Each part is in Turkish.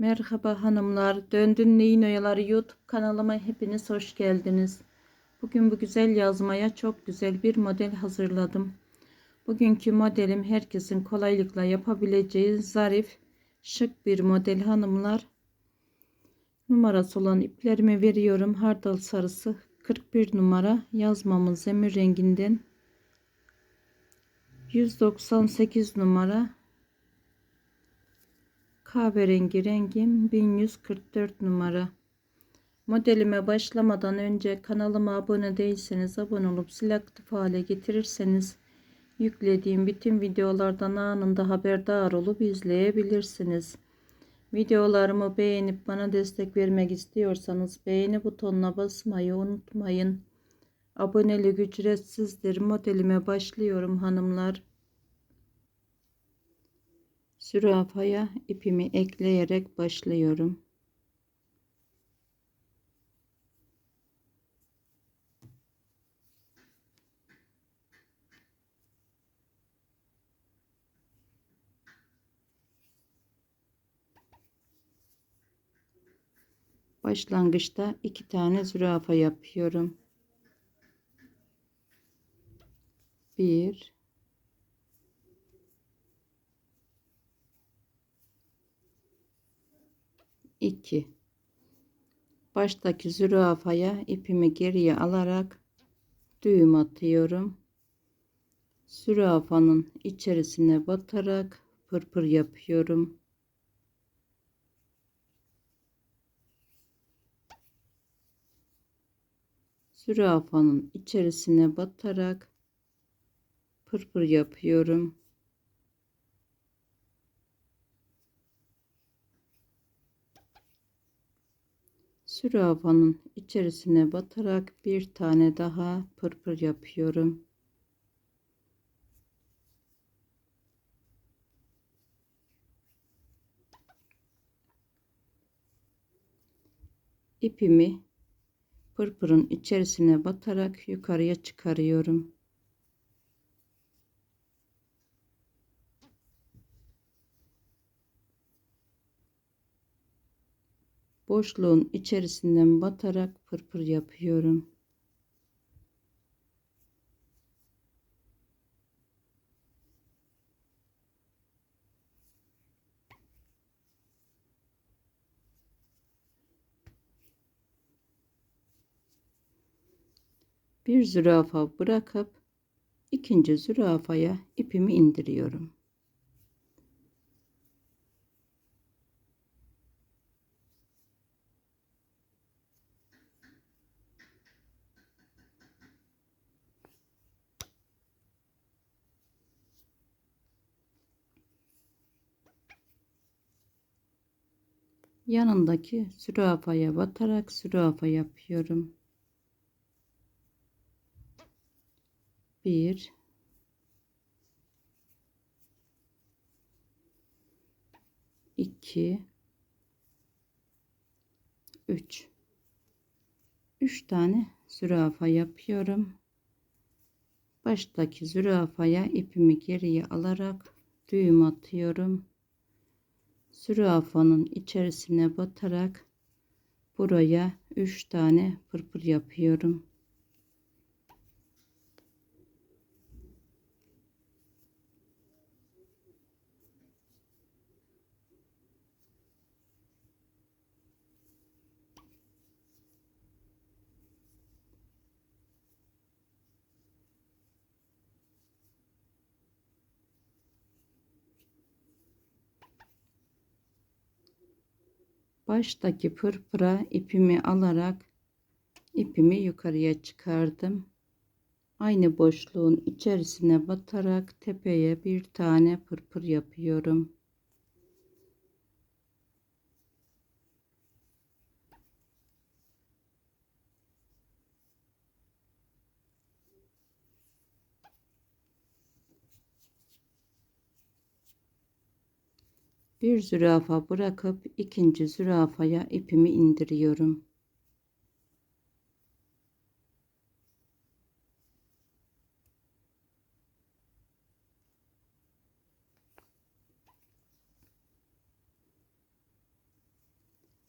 Merhaba hanımlar. Döndün Neyin Oyaları YouTube kanalıma hepiniz hoş geldiniz. Bugün bu güzel yazmaya çok güzel bir model hazırladım. Bugünkü modelim herkesin kolaylıkla yapabileceği zarif, şık bir model hanımlar. Numarası olan iplerimi veriyorum. Hardal sarısı 41 numara yazmamın zemir renginden 198 numara kahverengi rengim 1144 numara. Modelime başlamadan önce kanalıma abone değilseniz abone olup zil aktif hale getirirseniz yüklediğim bütün videolardan anında haberdar olup izleyebilirsiniz. Videolarımı beğenip bana destek vermek istiyorsanız beğeni butonuna basmayı unutmayın. Abonelik ücretsizdir. Modelime başlıyorum hanımlar. Zürafaya ipimi ekleyerek başlıyorum. Başlangıçta iki tane zürafa yapıyorum. Bir 2 baştaki zürafaya ipimi geriye alarak düğüm atıyorum. Zürafanın içerisine batarak pırpır yapıyorum. Zürafanın içerisine batarak pırpır yapıyorum Sürafanın içerisine batarak bir tane daha pırpır yapıyorum. İpimi pırpırın içerisine batarak yukarıya çıkarıyorum. Boşluğun içerisinden batarak pırpır yapıyorum. Bir zürafa bırakıp ikinci zürafaya ipimi indiriyorum. Yanındaki zürafaya batarak zürafa yapıyorum. Bir iki üç üç tane zürafa yapıyorum. Baştaki zürafaya ipimi geriye alarak düğüm atıyorum zürafanın içerisine batarak buraya 3 tane pırpır yapıyorum. Baştaki pırpıra ipimi alarak ipimi yukarıya çıkardım. Aynı boşluğun içerisine batarak tepeye bir tane pırpır yapıyorum. Bir zürafa bırakıp ikinci zürafaya ipimi indiriyorum.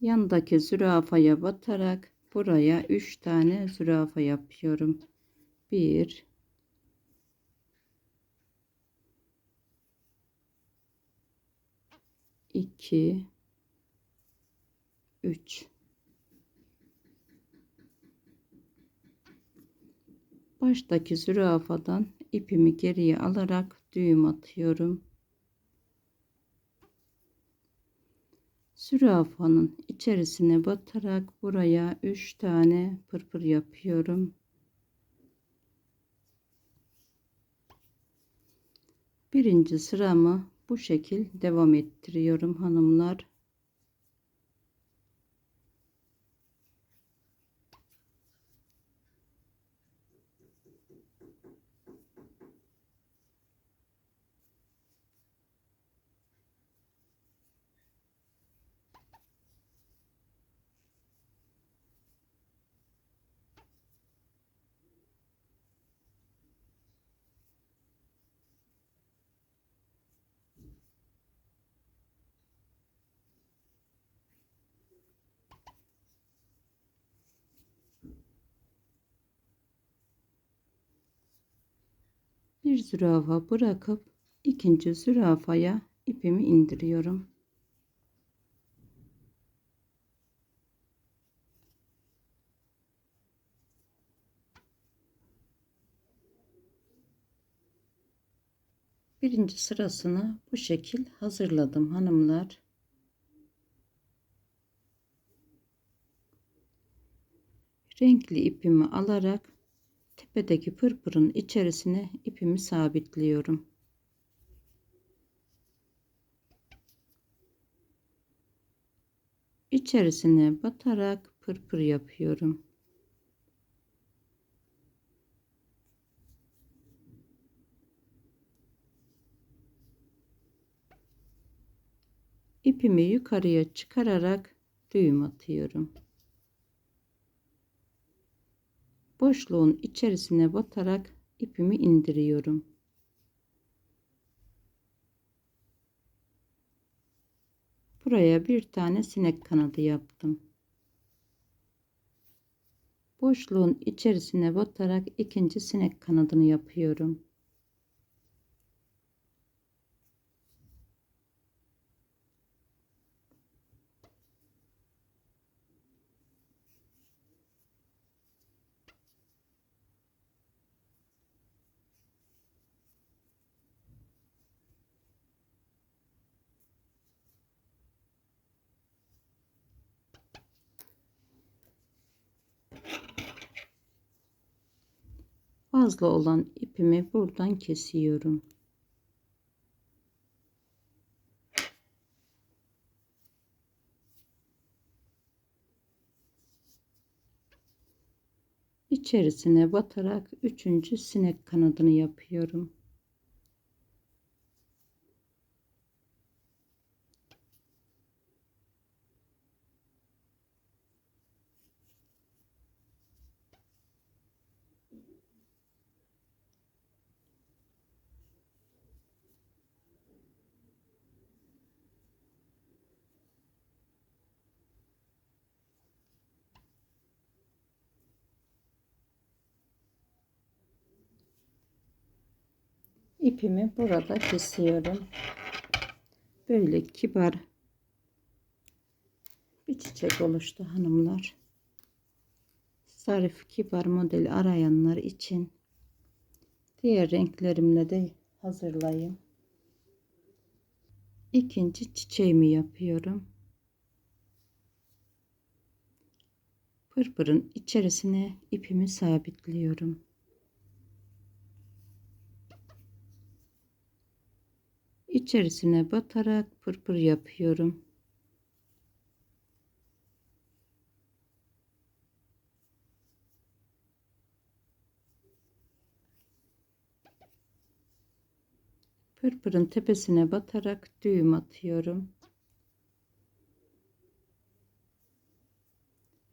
Yandaki zürafaya batarak buraya 3 tane zürafa yapıyorum. 1 2 3 Baştaki zürafadan ipimi geriye alarak düğüm atıyorum. Zürafanın içerisine batarak buraya 3 tane pırpır yapıyorum. Birinci sıramı bu şekil devam ettiriyorum hanımlar. Bir zürafa bırakıp ikinci zürafaya ipimi indiriyorum. Birinci sırasını bu şekil hazırladım hanımlar. Renkli ipimi alarak tepedeki pırpırın içerisine ipimi sabitliyorum. İçerisine batarak pırpır yapıyorum. İpimi yukarıya çıkararak düğüm atıyorum. boşluğun içerisine batarak ipimi indiriyorum. Buraya bir tane sinek kanadı yaptım. Boşluğun içerisine batarak ikinci sinek kanadını yapıyorum. Fazla olan ipimi buradan kesiyorum. İçerisine batarak üçüncü sinek kanadını yapıyorum. İpimi burada kesiyorum. Böyle kibar bir çiçek oluştu hanımlar. Zarif kibar model arayanlar için diğer renklerimle de hazırlayayım. İkinci çiçeğimi yapıyorum. Pırpırın içerisine ipimi sabitliyorum. İçerisine batarak pırpır yapıyorum. Pırpırın tepesine batarak düğüm atıyorum.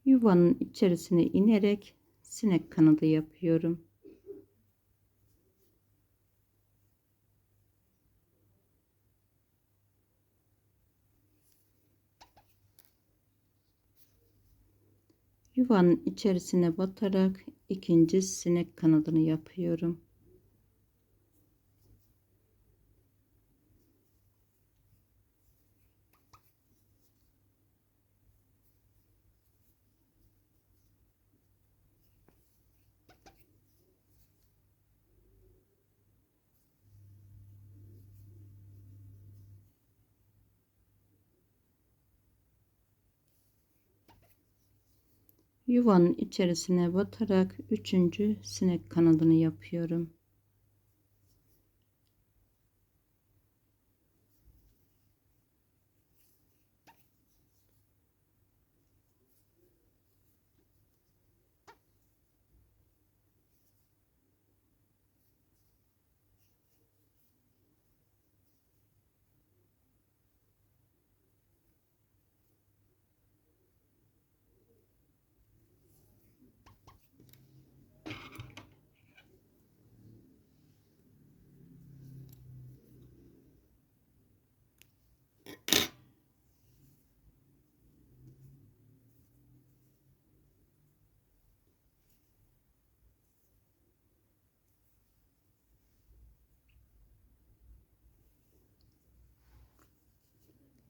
Yuvanın içerisine inerek sinek kanadı yapıyorum. Yuvanın içerisine batarak ikinci sinek kanadını yapıyorum. Yuvanın içerisine batarak üçüncü sinek kanadını yapıyorum.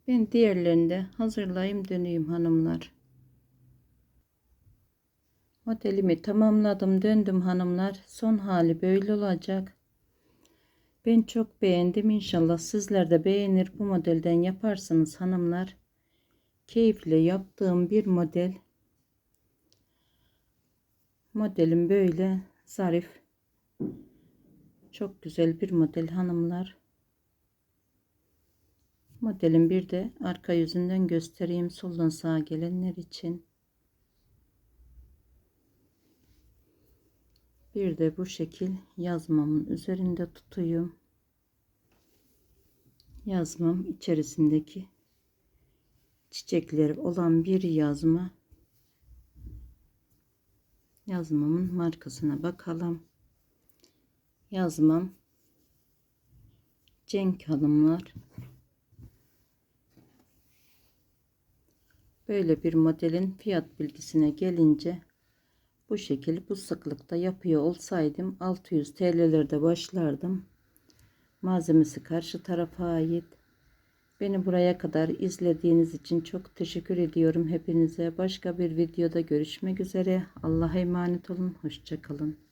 Ben diğerlerini de hazırlayayım döneyim hanımlar. Modelimi tamamladım döndüm hanımlar. Son hali böyle olacak. Ben çok beğendim. İnşallah sizler de beğenir. Bu modelden yaparsınız hanımlar. Keyifle yaptığım bir model. Modelim böyle zarif. Çok güzel bir model hanımlar. Modelin bir de arka yüzünden göstereyim soldan sağa gelenler için. Bir de bu şekil yazmamın üzerinde tutuyum. Yazmam içerisindeki çiçekleri olan bir yazma. Yazmamın markasına bakalım. Yazmam Cenk Hanımlar. Böyle bir modelin fiyat bilgisine gelince bu şekil bu sıklıkta yapıyor olsaydım 600 TL'lerde başlardım. Malzemesi karşı tarafa ait. Beni buraya kadar izlediğiniz için çok teşekkür ediyorum hepinize. Başka bir videoda görüşmek üzere. Allah'a emanet olun. Hoşçakalın.